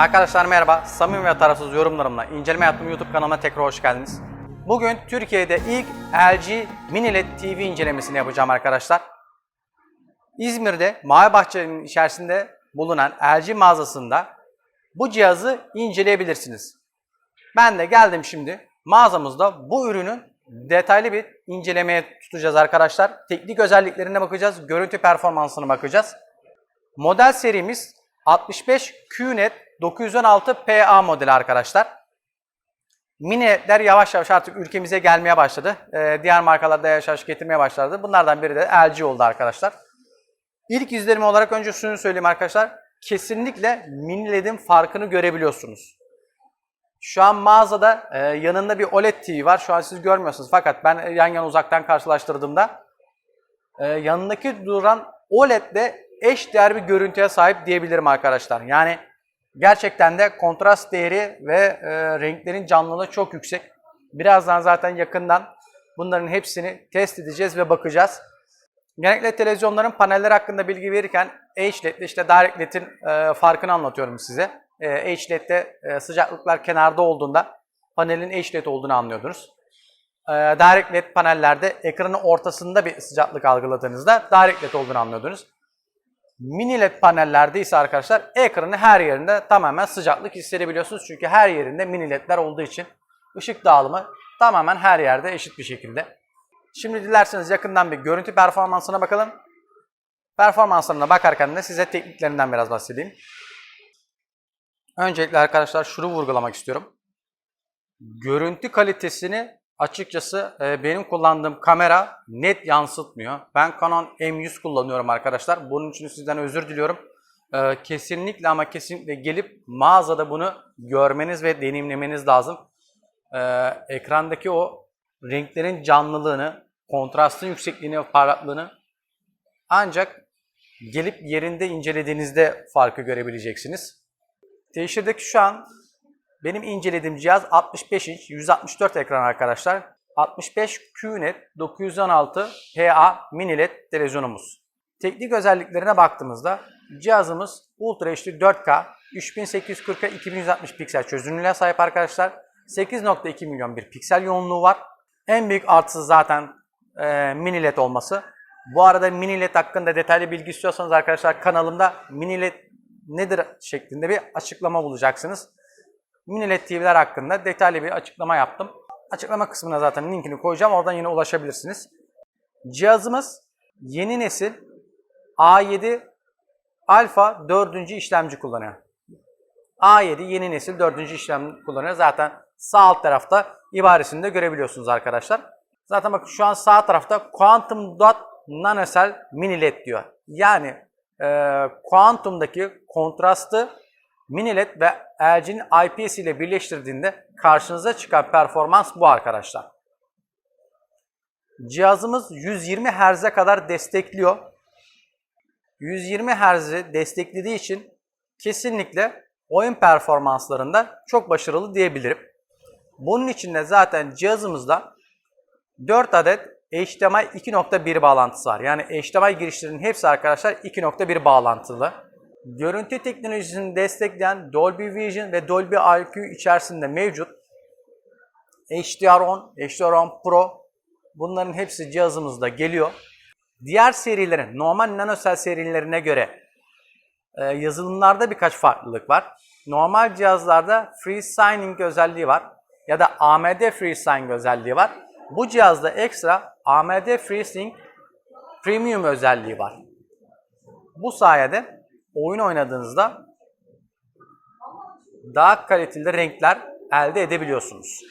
Arkadaşlar merhaba. Samimi ve tarafsız yorumlarımla inceleme yaptığım YouTube kanalıma tekrar hoş geldiniz. Bugün Türkiye'de ilk LG Mini LED TV incelemesini yapacağım arkadaşlar. İzmir'de Mavi Bahçe'nin içerisinde bulunan LG mağazasında bu cihazı inceleyebilirsiniz. Ben de geldim şimdi mağazamızda bu ürünün detaylı bir incelemeye tutacağız arkadaşlar. Teknik özelliklerine bakacağız, görüntü performansına bakacağız. Model serimiz 65 QNET 916 PA modeli arkadaşlar. Mini ledler yavaş yavaş artık ülkemize gelmeye başladı. Ee, diğer markalar da yavaş yavaş getirmeye başladı. Bunlardan biri de LG oldu arkadaşlar. İlk izlenim olarak önce şunu söyleyeyim arkadaşlar. Kesinlikle mini ledin farkını görebiliyorsunuz. Şu an mağazada e, yanında bir OLED TV var. Şu an siz görmüyorsunuz fakat ben yan yana uzaktan karşılaştırdığımda e, yanındaki duran OLED de eş değer bir görüntüye sahip diyebilirim arkadaşlar. Yani gerçekten de kontrast değeri ve e, renklerin canlılığı çok yüksek. Birazdan zaten yakından bunların hepsini test edeceğiz ve bakacağız. Genellikle televizyonların panelleri hakkında bilgi verirken HLED işte Direct LED'in e, farkını anlatıyorum size. E, HLED'de e, sıcaklıklar kenarda olduğunda panelin HLED olduğunu anlıyordunuz. E, Direct LED panellerde ekranın ortasında bir sıcaklık algıladığınızda Direct LED olduğunu anlıyordunuz. Mini LED panellerde ise arkadaşlar ekranın her yerinde tamamen sıcaklık hissedebiliyorsunuz. Çünkü her yerinde mini LED'ler olduğu için ışık dağılımı tamamen her yerde eşit bir şekilde. Şimdi dilerseniz yakından bir görüntü performansına bakalım. Performanslarına bakarken de size tekniklerinden biraz bahsedeyim. Öncelikle arkadaşlar şunu vurgulamak istiyorum. Görüntü kalitesini açıkçası e, benim kullandığım kamera net yansıtmıyor. Ben Canon M100 kullanıyorum arkadaşlar. Bunun için sizden özür diliyorum. E, kesinlikle ama kesinlikle gelip mağazada bunu görmeniz ve deneyimlemeniz lazım. E, ekrandaki o renklerin canlılığını, kontrastın yüksekliğini ve parlaklığını ancak gelip yerinde incelediğinizde farkı görebileceksiniz. Teşhirdeki şu an benim incelediğim cihaz 65 inç 164 ekran arkadaşlar. 65 QNET 916 PA mini LED televizyonumuz. Teknik özelliklerine baktığımızda cihazımız Ultra HD 4K 3840'a 2160 piksel çözünürlüğe sahip arkadaşlar. 8.2 milyon bir piksel yoğunluğu var. En büyük artısı zaten e, mini LED olması. Bu arada mini LED hakkında detaylı bilgi istiyorsanız arkadaşlar kanalımda mini LED nedir şeklinde bir açıklama bulacaksınız. Mini LED TV'ler hakkında detaylı bir açıklama yaptım. Açıklama kısmına zaten linkini koyacağım. Oradan yine ulaşabilirsiniz. Cihazımız yeni nesil A7 Alpha 4. işlemci kullanıyor. A7 yeni nesil 4. işlem kullanıyor. Zaten sağ alt tarafta ibaresini de görebiliyorsunuz arkadaşlar. Zaten bakın şu an sağ tarafta Quantum Dot Nanocell Mini LED diyor. Yani e, Quantum'daki kontrastı Mini LED ve LG'nin IPS ile birleştirdiğinde karşınıza çıkan performans bu arkadaşlar. Cihazımız 120 Hz'e kadar destekliyor. 120 Hz'i desteklediği için kesinlikle oyun performanslarında çok başarılı diyebilirim. Bunun için de zaten cihazımızda 4 adet HDMI 2.1 bağlantısı var. Yani HDMI girişlerinin hepsi arkadaşlar 2.1 bağlantılı. Görüntü teknolojisini destekleyen Dolby Vision ve Dolby IQ içerisinde mevcut. HDR10, HDR10 Pro bunların hepsi cihazımızda geliyor. Diğer serilerin, normal nanosel serilerine göre e, yazılımlarda birkaç farklılık var. Normal cihazlarda FreeSigning özelliği var ya da AMD FreeSign özelliği var. Bu cihazda ekstra AMD FreeSync Premium özelliği var. Bu sayede oyun oynadığınızda daha kaliteli renkler elde edebiliyorsunuz.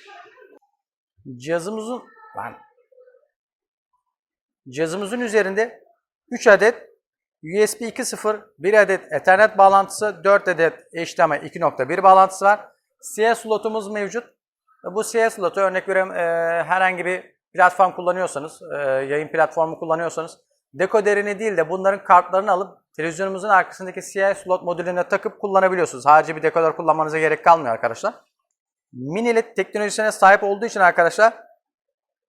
Cihazımızın ben cihazımızın üzerinde 3 adet USB 2.0, 1 adet Ethernet bağlantısı, 4 adet HDMI 2.1 bağlantısı var. CS slotumuz mevcut. Bu CS slotu örnek veriyorum e, herhangi bir platform kullanıyorsanız, e, yayın platformu kullanıyorsanız dekoderini değil de bunların kartlarını alıp televizyonumuzun arkasındaki CI slot modülüne takıp kullanabiliyorsunuz. Harici bir dekoder kullanmanıza gerek kalmıyor arkadaşlar. Mini LED teknolojisine sahip olduğu için arkadaşlar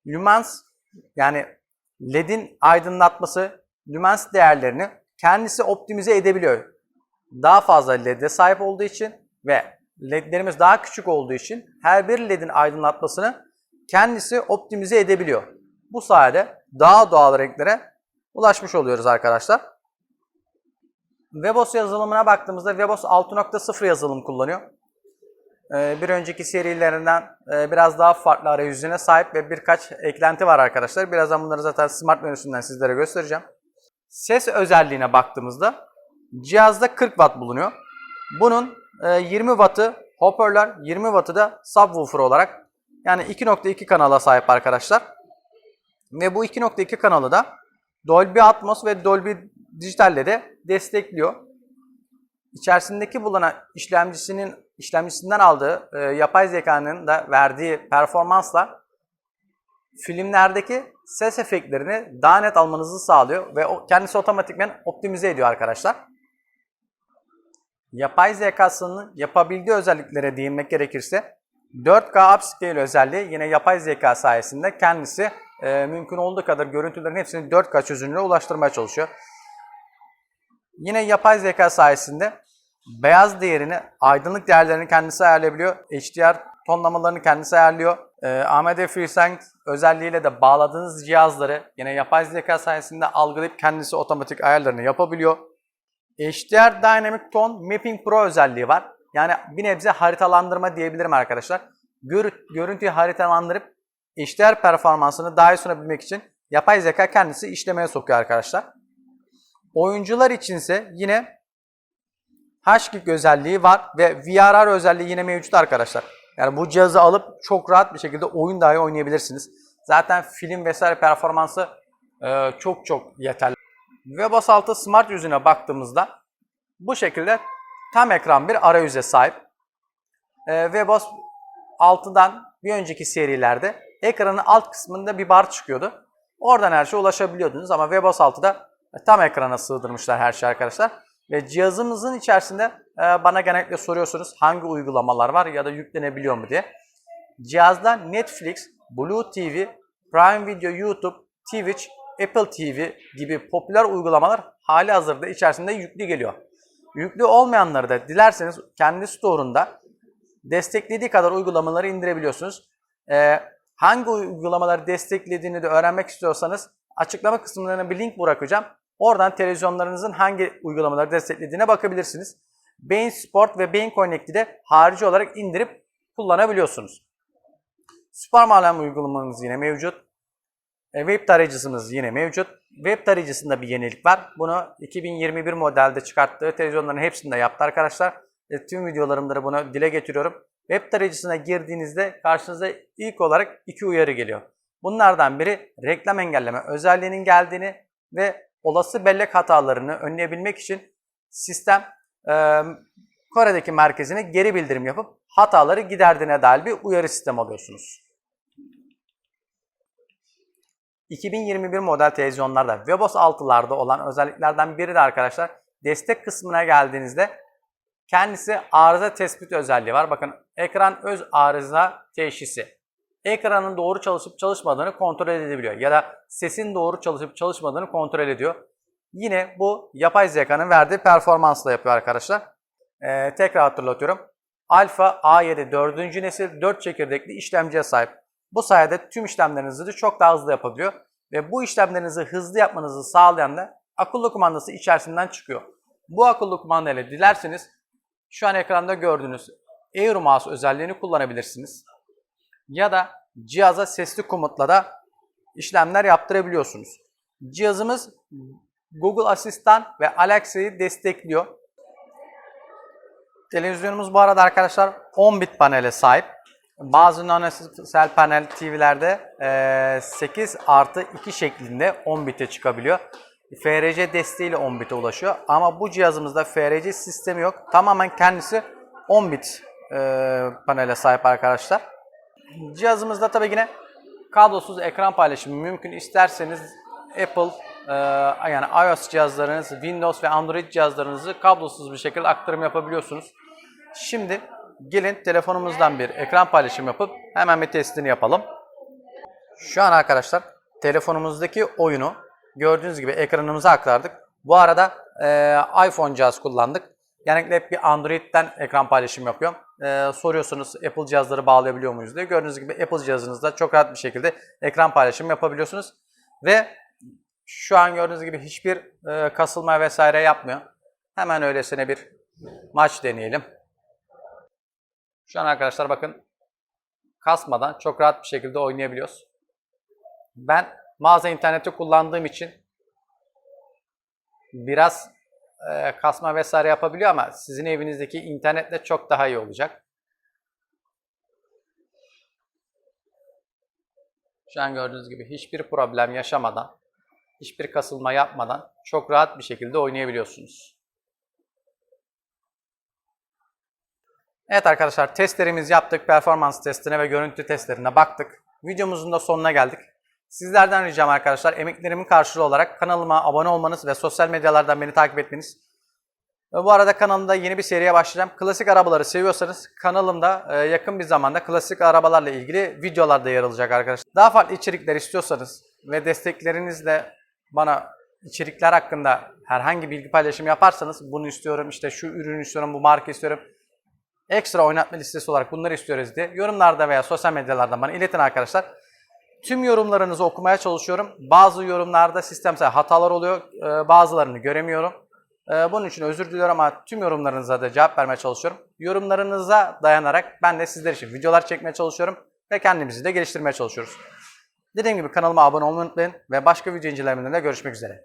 lumens yani LED'in aydınlatması lumens değerlerini kendisi optimize edebiliyor. Daha fazla LED'e sahip olduğu için ve ledlerimiz daha küçük olduğu için her bir ledin aydınlatmasını kendisi optimize edebiliyor. Bu sayede daha doğal renklere ulaşmış oluyoruz arkadaşlar. Webos yazılımına baktığımızda Webos 6.0 yazılım kullanıyor. Ee, Bir önceki serilerinden e, biraz daha farklı arayüzüne sahip ve birkaç eklenti var arkadaşlar. Birazdan bunları zaten Smart menüsünden sizlere göstereceğim. Ses özelliğine baktığımızda cihazda 40 Watt bulunuyor. Bunun e, 20 Watt'ı hoparlör, 20 Watt'ı da subwoofer olarak yani 2.2 kanala sahip arkadaşlar. Ve bu 2.2 kanalı da Dolby Atmos ve Dolby Digital'le de destekliyor. İçerisindeki bulunan işlemcisinin işlemcisinden aldığı e, yapay zekanın da verdiği performansla filmlerdeki ses efektlerini daha net almanızı sağlıyor ve o kendisi otomatikmen optimize ediyor arkadaşlar. Yapay zekasının yapabildiği özelliklere değinmek gerekirse 4K upscale özelliği yine yapay zeka sayesinde kendisi e, mümkün olduğu kadar görüntülerin hepsini 4K çözünürlüğe ulaştırmaya çalışıyor. Yine yapay zeka sayesinde beyaz değerini, aydınlık değerlerini kendisi ayarlayabiliyor. HDR tonlamalarını kendisi ayarlıyor. Ee, AMD FreeSync özelliğiyle de bağladığınız cihazları yine yapay zeka sayesinde algılayıp kendisi otomatik ayarlarını yapabiliyor. HDR Dynamic Tone Mapping Pro özelliği var. Yani bir nebze haritalandırma diyebilirim arkadaşlar. Gör, görüntüyü haritalandırıp HDR performansını daha iyi sunabilmek için yapay zeka kendisi işlemeye sokuyor arkadaşlar. Oyuncular içinse yine HGIG özelliği var ve VRR özelliği yine mevcut arkadaşlar. Yani bu cihazı alıp çok rahat bir şekilde oyun dahi oynayabilirsiniz. Zaten film vesaire performansı e, çok çok yeterli. Webos 6 Smart yüzüne baktığımızda bu şekilde tam ekran bir arayüze sahip. E, Webos 6'dan bir önceki serilerde ekranın alt kısmında bir bar çıkıyordu. Oradan her şeye ulaşabiliyordunuz ama Webos 6'da tam ekrana sığdırmışlar her şeyi arkadaşlar. Ve cihazımızın içerisinde e, bana genellikle soruyorsunuz hangi uygulamalar var ya da yüklenebiliyor mu diye. Cihazda Netflix, Blue TV, Prime Video, YouTube, Twitch, Apple TV gibi popüler uygulamalar hali hazırda içerisinde yüklü geliyor. Yüklü olmayanları da dilerseniz kendi store'unda desteklediği kadar uygulamaları indirebiliyorsunuz. Ee, hangi uygulamaları desteklediğini de öğrenmek istiyorsanız açıklama kısımlarına bir link bırakacağım. Oradan televizyonlarınızın hangi uygulamaları desteklediğine bakabilirsiniz. Bein Sport ve Bein Connect'i de harici olarak indirip kullanabiliyorsunuz. Supermalem uygulamanız yine mevcut. E, web tarayıcısımız yine mevcut. Web tarayıcısında bir yenilik var. Bunu 2021 modelde çıkarttığı televizyonların hepsinde yaptı arkadaşlar. E, tüm videolarımda da bunu dile getiriyorum. Web tarayıcısına girdiğinizde karşınıza ilk olarak iki uyarı geliyor. Bunlardan biri reklam engelleme özelliğinin geldiğini ve olası bellek hatalarını önleyebilmek için sistem e, Kore'deki merkezine geri bildirim yapıp hataları giderdiğine dair bir uyarı sistemi alıyorsunuz. 2021 model televizyonlarda Webos 6'larda olan özelliklerden biri de arkadaşlar destek kısmına geldiğinizde kendisi arıza tespit özelliği var. Bakın ekran öz arıza teşhisi. Ekranın doğru çalışıp çalışmadığını kontrol edebiliyor ya da sesin doğru çalışıp çalışmadığını kontrol ediyor. Yine bu yapay zekanın verdiği performansla yapıyor arkadaşlar. Ee, tekrar hatırlatıyorum. Alfa A7 4. nesil 4 çekirdekli işlemciye sahip. Bu sayede tüm işlemlerinizi de çok daha hızlı yapabiliyor. Ve bu işlemlerinizi hızlı yapmanızı sağlayan da akıllı kumandası içerisinden çıkıyor. Bu akıllı kumandayla dilerseniz şu an ekranda gördüğünüz Air Mouse özelliğini kullanabilirsiniz. Ya da cihaza sesli komutla da işlemler yaptırabiliyorsunuz. Cihazımız Google Asistan ve Alexa'yı destekliyor. Televizyonumuz bu arada arkadaşlar 10 bit panele sahip. Bazı non-SSL panel TV'lerde 8 artı 2 şeklinde 10 bite çıkabiliyor. FRC desteğiyle 10 bite ulaşıyor. Ama bu cihazımızda FRC sistemi yok. Tamamen kendisi 10 bit panele sahip arkadaşlar. Cihazımızda tabii yine kablosuz ekran paylaşımı mümkün. İsterseniz Apple yani iOS cihazlarınız, Windows ve Android cihazlarınızı kablosuz bir şekilde aktarım yapabiliyorsunuz. Şimdi gelin telefonumuzdan bir ekran paylaşımı yapıp hemen bir testini yapalım. Şu an arkadaşlar telefonumuzdaki oyunu gördüğünüz gibi ekranımıza aktardık. Bu arada e, iPhone cihaz kullandık. Genellikle hep bir Android'den ekran paylaşım yapıyorum. Ee, soruyorsunuz Apple cihazları bağlayabiliyor muyuz diye. Gördüğünüz gibi Apple cihazınızda çok rahat bir şekilde ekran paylaşımı yapabiliyorsunuz. Ve şu an gördüğünüz gibi hiçbir e, kasılma vesaire yapmıyor. Hemen öylesine bir maç deneyelim. Şu an arkadaşlar bakın kasmadan çok rahat bir şekilde oynayabiliyoruz. Ben mağaza interneti kullandığım için biraz e, kasma vesaire yapabiliyor ama sizin evinizdeki internetle çok daha iyi olacak. Şu an gördüğünüz gibi hiçbir problem yaşamadan, hiçbir kasılma yapmadan çok rahat bir şekilde oynayabiliyorsunuz. Evet arkadaşlar testlerimizi yaptık. Performans testine ve görüntü testlerine baktık. Videomuzun da sonuna geldik. Sizlerden ricam arkadaşlar emeklerimin karşılığı olarak kanalıma abone olmanız ve sosyal medyalardan beni takip etmeniz. Ve bu arada kanalımda yeni bir seriye başlayacağım. Klasik arabaları seviyorsanız kanalımda e, yakın bir zamanda klasik arabalarla ilgili videolar da yer alacak arkadaşlar. Daha farklı içerikler istiyorsanız ve desteklerinizle bana içerikler hakkında herhangi bilgi paylaşımı yaparsanız bunu istiyorum işte şu ürünü istiyorum bu marka istiyorum ekstra oynatma listesi olarak bunları istiyoruz diye yorumlarda veya sosyal medyalardan bana iletin arkadaşlar. Tüm yorumlarınızı okumaya çalışıyorum. Bazı yorumlarda sistemsel hatalar oluyor. Ee, Bazılarını göremiyorum. Ee, Bunun için özür diliyorum ama tüm yorumlarınıza da cevap vermeye çalışıyorum. Yorumlarınıza dayanarak ben de sizler için videolar çekmeye çalışıyorum ve kendimizi de geliştirmeye çalışıyoruz. Dediğim gibi kanalıma abone olmayı unutmayın ve başka video incelemelerinde görüşmek üzere.